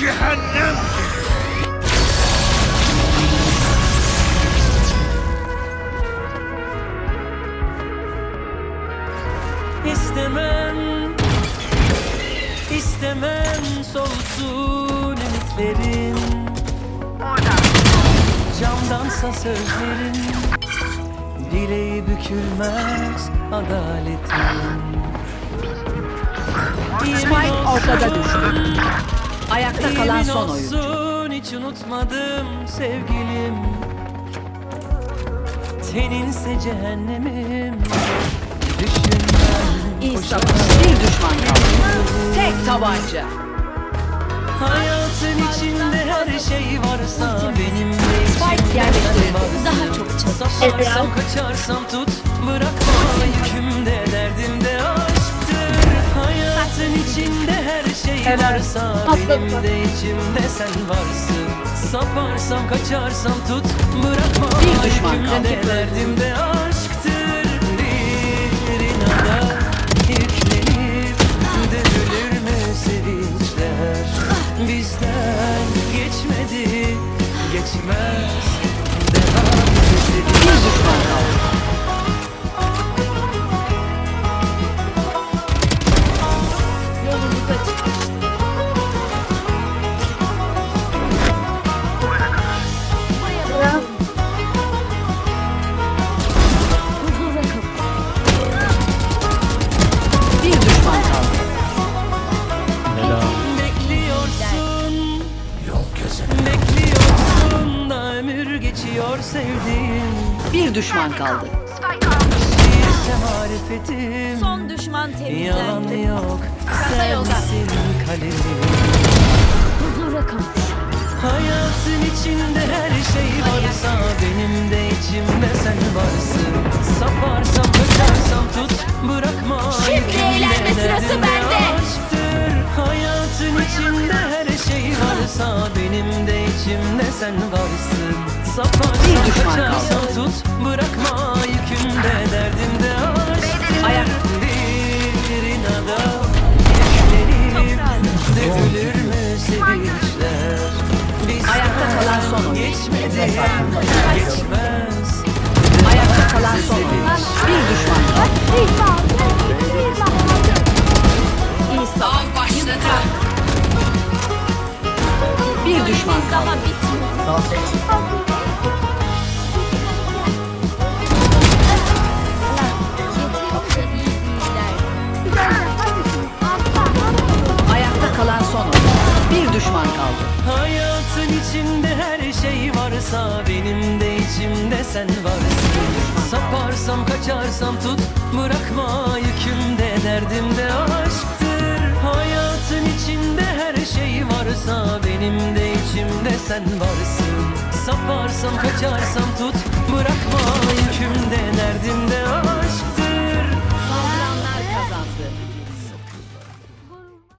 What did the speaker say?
cehennemdir. İstemem İstemem solsun ümitlerin Camdansa sözlerin Dileği bükülmez adaletin Spike ortada düştü. Ayakta kalan son oyuncu. olsun hiç unutmadım sevgilim Teninse cehennemim Düşünmem İyi savaş. Bir düşman kaldı. Tek tabanca. Hayatın içinde her şey varsa benim de Spike varsın. Daha çok çalış. Saparsam kaçarsam tut Bırakma yükümde derdimde varsa Benim de içimde sen varsın. Saparsam kaçarsam tut Bırakma. Bir düşman kaldı. derdimde aşktır. Bir inada yüklenip Dövülür mü sevinçler? Bizden geçmedi Geçmez. Devam edelim Bir düşman kaldı. Geçiyor sevdiğim Bir düşman kaldı. Marifetim Son düşman Yalan temizlendi. yok yolda. Sensin kalemim Huzura kavuş. Hayatın içinde her şey varsa Benim de içimde sen varsın Saparsam kaçarsam tut Bırakma Şimdi eğlenme sırası bende. aşktır. Hayatın içinde her şey varsa Benim de içimde sen varsın Bir düşman kaçarsam tut Bırakma yükümde derdimde aşktır Ayak. Bir inada Dövülür mü sevinçler Ayakta kalan son. Geçmedi Geçmez Ayakta kalan son. Bir düşman kaldı. Savaş. Bir düşman kaldı. Daha bitmiyor. Düşman kaldı. Hayatın içinde her şey varsa Benim de içimde sen varsın. Saparsam kaçarsam tut Bırakma yükümde. Derdimde aşktır. Hayatın içinde her şey varsa Benim de içimde sen varsın. Saparsam kaçarsam tut Bırakma yükümde